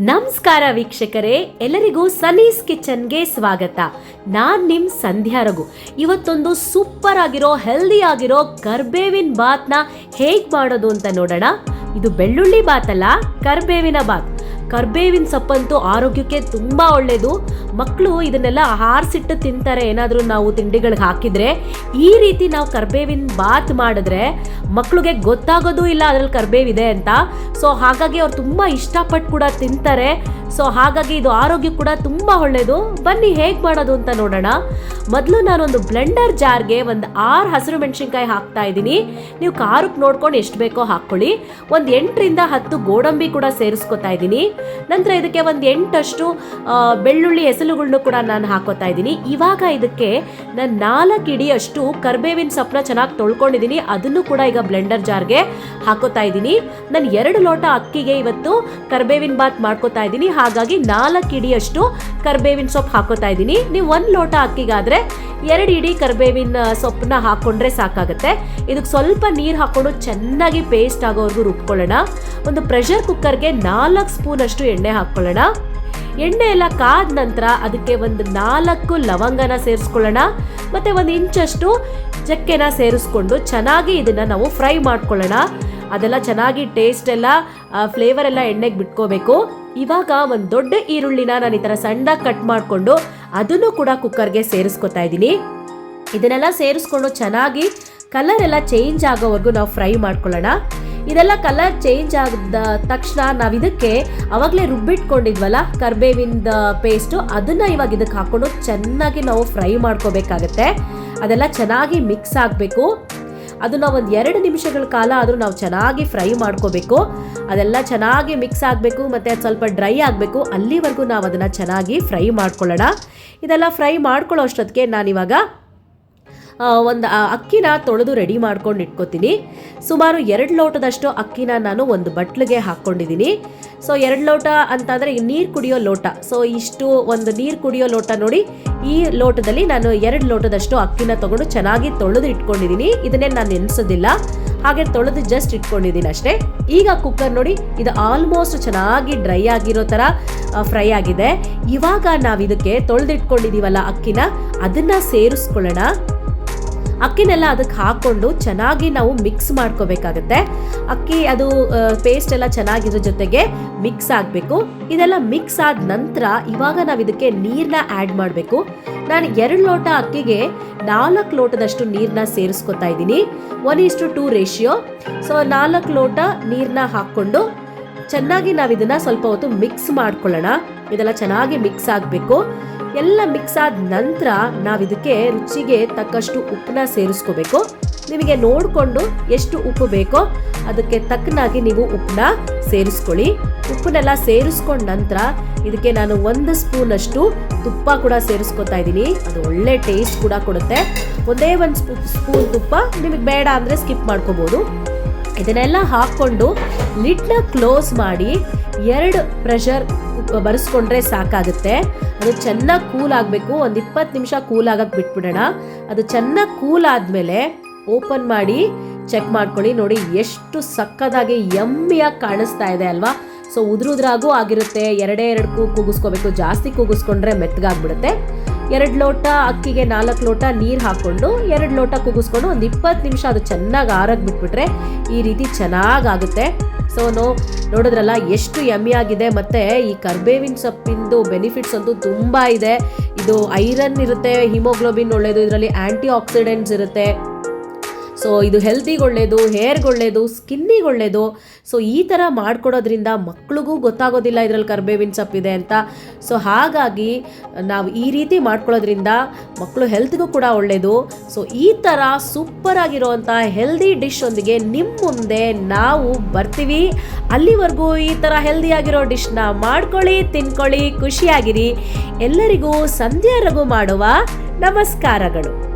ನಮಸ್ಕಾರ ವೀಕ್ಷಕರೇ, ಎಲ್ಲರಿಗೂ ಸನೀಸ್ ಕಿಚನ್ಗೆ ಸ್ವಾಗತ. ನಾನ್ ನಿಮ್ ಸಂಧ್ಯಾ ರಘು. ಇವತ್ತೊಂದು ಸೂಪರ್ ಆಗಿರೋ ಹೆಲ್ದಿ ಆಗಿರೋ ಕರ್ಬೇವಿನ ಬಾತ್ನ ಹೇಗ್ ಮಾಡೋದು ಅಂತ ನೋಡೋಣ. ಇದು ಬೆಳ್ಳುಳ್ಳಿ ಬಾತ್ ಅಲ್ಲ ಕರ್ಬೇವಿನ ಬಾತ್. ಕರ್ಬೇವಿನ ಸೊಪ್ಪಂತೂ ಆರೋಗ್ಯಕ್ಕೆ ತುಂಬ ಒಳ್ಳೆಯದು ಮಕ್ಕಳು ಇದನ್ನೆಲ್ಲ ಹಾರಿಸಿಟ್ಟು ತಿಂತಾರೆ. ಏನಾದರೂ ನಾವು ತಿಂಡಿಗಳಿಗೆ ಹಾಕಿದರೆ ಈ ರೀತಿ ನಾವು ಕರ್ಬೇವಿನ ಬಾತ್ ಮಾಡಿದ್ರೆ ಮಕ್ಕಳಿಗೆ ಗೊತ್ತಾಗೋದು ಇಲ್ಲ ಅದರಲ್ಲಿ ಕರ್ಬೇವಿದೆ ಅಂತ. ಸೊ ಹಾಗಾಗಿ ಅವ್ರು ತುಂಬ ಇಷ್ಟಪಟ್ಟು ಕೂಡ ತಿಂತಾರೆ. ಸೊ ಹಾಗಾಗಿ ಇದು ಆರೋಗ್ಯ ಕೂಡ ತುಂಬ ಒಳ್ಳೆಯದು ಬನ್ನಿ ಹೇಗೆ ಮಾಡೋದು ಅಂತ ನೋಡೋಣ. ಮೊದಲು ನಾನೊಂದು ಬ್ಲೆಂಡರ್ ಜಾರ್ಗೆ ಒಂದು ಆರು ಹಸಿರು ಮೆಣಸಿನ್ಕಾಯಿ ಹಾಕ್ತಾ ಇದ್ದೀನಿ. ನೀವು ಖಾರಕ್ಕೆ ನೋಡ್ಕೊಂಡು ಎಷ್ಟು ಬೇಕೋ ಹಾಕ್ಕೊಳ್ಳಿ. ಒಂದು ಎಂಟರಿಂದ ಹತ್ತು ಗೋಡಂಬಿ ಕೂಡ ಸೇರಿಸ್ಕೊತಾ ಇದ್ದೀನಿ. ನಂತರ ಇದಕ್ಕೆ ಒಂದು ಎಂಟಷ್ಟು ಬೆಳ್ಳುಳ್ಳಿ ಹೆಸಲುಗಳನ್ನು ಕೂಡ ನಾನು ಹಾಕೋತಾ ಇದ್ದೀನಿ. ಇವಾಗ ಇದಕ್ಕೆ ನಾನು ನಾಲ್ಕು ಇಡಿಯಷ್ಟು ಕರ್ಬೇವಿನ ಸೊಪ್ಪನ್ನ ಚೆನ್ನಾಗಿ ತೊಳ್ಕೊಂಡಿದ್ದೀನಿ. ಅದನ್ನು ಕೂಡ ಈಗ ಬ್ಲೆಂಡರ್ ಜಾರ್ಗೆ ಹಾಕೋತಾ ಇದ್ದೀನಿ. ನಾನು ಎರಡು ಲೋಟ ಅಕ್ಕಿಗೆ ಇವತ್ತು ಕರ್ಬೇವಿನ ಬಾತ್ ಮಾಡ್ಕೋತಾ ಇದ್ದೀನಿ. ಹಾಗಾಗಿ ನಾಲ್ಕು ಇಡಿಯಷ್ಟು ಕರ್ಬೇವಿನ ಸೊಪ್ಪು ಹಾಕೋತಾ ಇದ್ದೀನಿ. ನೀವು ಒಂದು ಲೋಟ ಅಕ್ಕಿಗಾದರೆ ಎರಡು ಇಡಿ ಕರ್ಬೇವಿನ ಸೊಪ್ಪನ್ನ ಹಾಕೊಂಡ್ರೆ ಸಾಕಾಗುತ್ತೆ. ಇದಕ್ಕೆ ಸ್ವಲ್ಪ ನೀರು ಹಾಕ್ಕೊಂಡು ಚೆನ್ನಾಗಿ ಪೇಸ್ಟ್ ಆಗೋವರೆಗೂ ರುಬ್ಕೊಳ್ಳೋಣ. ಒಂದು ಪ್ರೆಷರ್ ಕುಕ್ಕರ್ಗೆ ನಾಲ್ಕು ಸ್ಪೂನ್ ಅಷ್ಟು ಎಣ್ಣೆ ಹಾಕ್ಕೊಳ್ಳೋಣ. ಎಣ್ಣೆ ಎಲ್ಲ ಕಾದ ನಂತರ ಅದಕ್ಕೆ ಒಂದು ನಾಲ್ಕು ಲವಂಗನ ಸೇರಿಸ್ಕೊಳ್ಳೋಣ. ಮತ್ತೆ ಒಂದು ಇಂಚಷ್ಟು ಚಕ್ಕೆನ ಸೇರಿಸ್ಕೊಂಡು ಚೆನ್ನಾಗಿ ಇದನ್ನ ನಾವು ಫ್ರೈ ಮಾಡ್ಕೊಳ್ಳೋಣ. ಅದೆಲ್ಲ ಚೆನ್ನಾಗಿ ಟೇಸ್ಟ್ ಎಲ್ಲ ಫ್ಲೇವರ್ ಎಲ್ಲ ಎಣ್ಣೆಗೆ ಬಿಟ್ಕೋಬೇಕು. ಇವಾಗ ಒಂದು ದೊಡ್ಡ ಈರುಳ್ಳಿನ ನಾನು ಈ ಥರ ಸಣ್ಣದಾಗಿ ಕಟ್ ಮಾಡಿಕೊಂಡು ಅದನ್ನು ಕೂಡ ಕುಕ್ಕರ್ಗೆ ಸೇರಿಸ್ಕೊತಾ ಇದ್ದೀನಿ. ಇದನ್ನೆಲ್ಲ ಸೇರಿಸ್ಕೊಂಡು ಚೆನ್ನಾಗಿ ಕಲರ್ ಎಲ್ಲ ಚೇಂಜ್ ಆಗೋವರೆಗೂ ನಾವು ಫ್ರೈ ಮಾಡ್ಕೊಳ್ಳೋಣ. ಇದೆಲ್ಲ ಕಲರ್ ಚೇಂಜ್ ಆದ ತಕ್ಷಣ ನಾವು ಇದಕ್ಕೆ ಅವಾಗಲೇ ರುಬ್ಬಿಟ್ಕೊಂಡಿದ್ವಲ್ಲ ಕರ್ಬೇವಿಂದ ಪೇಸ್ಟು ಅದನ್ನ ಇವಾಗ ಇದಕ್ಕೆ ಹಾಕೊಂಡು ಚೆನ್ನಾಗಿ ನಾವು ಫ್ರೈ ಮಾಡ್ಕೋಬೇಕಾಗತ್ತೆ. ಅದೆಲ್ಲ ಚೆನ್ನಾಗಿ ಮಿಕ್ಸ್ ಆಗಬೇಕು. ಅದನ್ನ ಒಂದು ಎರಡು ನಿಮಿಷಗಳ ಕಾಲ ಆದರೂ ನಾವು ಚೆನ್ನಾಗಿ ಫ್ರೈ ಮಾಡ್ಕೋಬೇಕು. ಅದೆಲ್ಲ ಚೆನ್ನಾಗಿ ಮಿಕ್ಸ್ ಆಗಬೇಕು, ಮತ್ತು ಅದು ಸ್ವಲ್ಪ ಡ್ರೈ ಆಗಬೇಕು. ಅಲ್ಲಿವರೆಗೂ ನಾವು ಅದನ್ನು ಚೆನ್ನಾಗಿ ಫ್ರೈ ಮಾಡ್ಕೊಳ್ಳೋಣ. ಇದೆಲ್ಲ ಫ್ರೈ ಮಾಡ್ಕೊಳ್ಳೋ ಅಷ್ಟೊತ್ತಿಗೆ ನಾನಿವಾಗ ಒಂದು ಅಕ್ಕಿನ ತೊಳೆದು ರೆಡಿ ಮಾಡ್ಕೊಂಡು ಇಟ್ಕೋತೀನಿ. ಸುಮಾರು ಎರಡು ಲೋಟದಷ್ಟು ಅಕ್ಕಿನ ನಾನು ಒಂದು ಬಟ್ಲಿಗೆ ಹಾಕ್ಕೊಂಡಿದ್ದೀನಿ ಸೊ ಎರಡು ಲೋಟ ಅಂತಂದರೆ ನೀರು ಕುಡಿಯೋ ಲೋಟ. ಸೊ ಇಷ್ಟು ಒಂದು ನೀರು ಕುಡಿಯೋ ಲೋಟ ನೋಡಿ, ಈ ಲೋಟದಲ್ಲಿ ನಾನು ಎರಡು ಲೋಟದಷ್ಟು ಅಕ್ಕಿನ ತಗೊಂಡು ಚೆನ್ನಾಗಿ ತೊಳೆದು ಇಟ್ಕೊಂಡಿದ್ದೀನಿ ಇದನ್ನೇ ನಾನು ನೆನೆಸೋದಿಲ್ಲ. ಹಾಗೆ ತೊಳೆದು ಜಸ್ಟ್ ಇಟ್ಕೊಂಡಿದ್ದೀನಿ ಅಷ್ಟೇ. ಈಗ ಕುಕ್ಕರ್ ನೋಡಿ, ಇದು ಆಲ್ಮೋಸ್ಟ್ ಚೆನ್ನಾಗಿ ಡ್ರೈ ಆಗಿರೋ ಥರ ಫ್ರೈ ಆಗಿದೆ. ಇವಾಗ ನಾವು ಇದಕ್ಕೆ ತೊಳೆದಿಟ್ಕೊಂಡಿದ್ದೀವಲ್ಲ ಅಕ್ಕಿನ, ಅದನ್ನು ಸೇರಿಸ್ಕೊಳ್ಳೋಣ. ಅಕ್ಕಿನೆಲ್ಲ ಅದಕ್ಕೆ ಹಾಕೊಂಡು ಚೆನ್ನಾಗಿ ನಾವು ಮಿಕ್ಸ್ ಮಾಡ್ಕೋಬೇಕಾಗತ್ತೆ. ಅಕ್ಕಿ, ಅದು ಪೇಸ್ಟ್ ಎಲ್ಲ ಚೆನ್ನಾಗಿರೋ ಜೊತೆಗೆ ಮಿಕ್ಸ್ ಆಗಬೇಕು. ಇದೆಲ್ಲ ಮಿಕ್ಸ್ ಆದ ನಂತರ ಇವಾಗ ನಾವು ಇದಕ್ಕೆ ನೀರನ್ನ ಆ್ಯಡ್ ಮಾಡಬೇಕು. ನಾನು ಎರಡು ಲೋಟ ಅಕ್ಕಿಗೆ ನಾಲ್ಕು ಲೋಟದಷ್ಟು ನೀರನ್ನ ಸೇರಿಸ್ಕೊತಾ ಇದ್ದೀನಿ. One is to two ratio so ನಾಲ್ಕು ಲೋಟ ನೀರನ್ನ ಹಾಕ್ಕೊಂಡು ಚೆನ್ನಾಗಿ ನಾವು ಇದನ್ನ ಸ್ವಲ್ಪ ಹೊತ್ತು ಮಿಕ್ಸ್ ಮಾಡ್ಕೊಳ್ಳೋಣ. ಇದೆಲ್ಲ ಚೆನ್ನಾಗಿ ಮಿಕ್ಸ್ ಆಗಬೇಕು. ಎಲ್ಲ ಮಿಕ್ಸ್ ಆದ ನಂತರ ನಾವು ಇದಕ್ಕೆ ರುಚಿಗೆ ತಕ್ಕಷ್ಟು ಉಪ್ಪನ್ನ ಸೇರಿಸ್ಕೋಬೇಕು. ನಿಮಗೆ ನೋಡಿಕೊಂಡು ಎಷ್ಟು ಉಪ್ಪು ಬೇಕೋ ಅದಕ್ಕೆ ತಕ್ಕನಾಗಿ ನೀವು ಉಪ್ಪನ್ನ ಸೇರಿಸ್ಕೊಳ್ಳಿ. ಉಪ್ಪನ್ನೆಲ್ಲ ಸೇರಿಸ್ಕೊಂಡ ನಂತರ ಇದಕ್ಕೆ ನಾನು ಒಂದು ಸ್ಪೂನಷ್ಟು ತುಪ್ಪ ಕೂಡ ಸೇರಿಸ್ಕೊತಾ ಇದ್ದೀನಿ. ಅದು ಒಳ್ಳೆ ಟೇಸ್ಟ್ ಕೂಡ ಕೊಡುತ್ತೆ. ಒಂದೇ ಒಂದು ಸ್ಪೂ, ಸ್ಪೂನ್ ತುಪ್ಪ. ನಿಮಗೆ ಬೇಡ ಅಂದರೆ ಸ್ಕಿಪ್ ಮಾಡ್ಕೋಬೋದು. ಇದನ್ನೆಲ್ಲ ಹಾಕ್ಕೊಂಡು ಲಿಡ್ನ ಕ್ಲೋಸ್ ಮಾಡಿ ಎರಡು ಪ್ರೆಷರ್ ಬರೆಸ್ಕೊಂಡ್ರೆ ಸಾಕಾಗುತ್ತೆ. ಅದು ಚೆನ್ನಾಗಿ ಕೂಲ್ ಆಗಬೇಕು. ಒಂದು ಇಪ್ಪತ್ತು ನಿಮಿಷ ಕೂಲ್ ಆಗಕ್ಕೆ ಬಿಟ್ಬಿಡೋಣ. ಅದು ಚೆನ್ನಾಗಿ ಕೂಲ್ ಆದಮೇಲೆ ಓಪನ್ ಮಾಡಿ ಚೆಕ್ ಮಾಡ್ಕೊಳ್ಳಿ. ನೋಡಿ, ಎಷ್ಟು ಸಕ್ಕದಾಗಿ, ಯಮ್ಮಿಯಾಗಿ ಕಾಣಿಸ್ತಾ ಇದೆ ಅಲ್ವಾ? ಸೊ, ಉದುರುದ್ರಾಗೂ ಆಗಿರುತ್ತೆ. ಎರಡೇ ಎರಡು ಕೂಗಿಸ್ಕೋಬೇಕು. ಜಾಸ್ತಿ ಕೂಗಿಸ್ಕೊಂಡ್ರೆ ಮೆತ್ತಗಾಗ್ಬಿಡುತ್ತೆ ಎರಡು ಲೋಟ ಅಕ್ಕಿಗೆ ನಾಲ್ಕು ಲೋಟ ನೀರು ಹಾಕ್ಕೊಂಡು ಎರಡು ಲೋಟ ಕೂಗಿಸ್ಕೊಂಡು ಒಂದು ಇಪ್ಪತ್ತು ನಿಮಿಷ ಅದು ಚೆನ್ನಾಗಿ ಆರಕ್ಕೆ ಬಿಟ್ಬಿಟ್ರೆ ಈ ರೀತಿ ಚೆನ್ನಾಗಾಗುತ್ತೆ ಸೊ ನೋ, ನೋಡಿದ್ರಲ್ಲ ಎಷ್ಟು ಯಮ್ಮಿ ಆಗಿದೆ. ಮತ್ತು ಈ ಕರ್ಬೇವಿನ ಸೊಪ್ಪಿಂದು ಬೆನಿಫಿಟ್ಸ್ ಅಂತೂ ತುಂಬ ಇದೆ. ಇದು ಐರನ್ ಇರುತ್ತೆ, ಹಿಮೋಗ್ಲೋಬಿನ್ ಒಳ್ಳೆಯದು ಇದರಲ್ಲಿ ಆ್ಯಂಟಿ ಆಕ್ಸಿಡೆಂಟ್ಸ್ ಇರುತ್ತೆ. ಸೊ ಇದು ಹೆಲ್ದಿಗೆ ಒಳ್ಳೆಯದು ಹೇರ್ಗೆ ಒಳ್ಳೆಯದು ಸ್ಕಿನ್ನಿಗೆ ಒಳ್ಳೆಯದು ಸೊ ಈ ಥರ ಮಾಡ್ಕೊಡೋದ್ರಿಂದ ಮಕ್ಳಿಗೂ ಗೊತ್ತಾಗೋದಿಲ್ಲ ಇದರಲ್ಲಿ ಕರ್ಬೇವಿನ ಸೊಪ್ಪಿದೆ ಅಂತ. ಸೊ ಹಾಗಾಗಿ ನಾವು ಈ ರೀತಿ ಮಾಡ್ಕೊಳ್ಳೋದ್ರಿಂದ ಮಕ್ಕಳು ಹೆಲ್ತ್ಗೂ ಕೂಡ ಒಳ್ಳೆಯದು ಸೊ ಈ ಥರ ಸೂಪರ್ ಆಗಿರುವಂಥ ಹೆಲ್ದಿ ಡಿಶ್ ಒಂದಿಗೆ ನಿಮ್ಮ ಮುಂದೆ ನಾವು ಬರ್ತೀವಿ. ಅಲ್ಲಿವರೆಗೂ ಈ ಥರ ಹೆಲ್ದಿಯಾಗಿರೋ ಡಿಶ್ನ ಮಾಡ್ಕೊಳ್ಳಿ, ತಿನ್ಕೊಳ್ಳಿ, ಖುಷಿಯಾಗಿರಿ. ಎಲ್ಲರಿಗೂ ಸಂಧ್ಯಾ ರಘು ಮಾಡುವ ನಮಸ್ಕಾರಗಳು.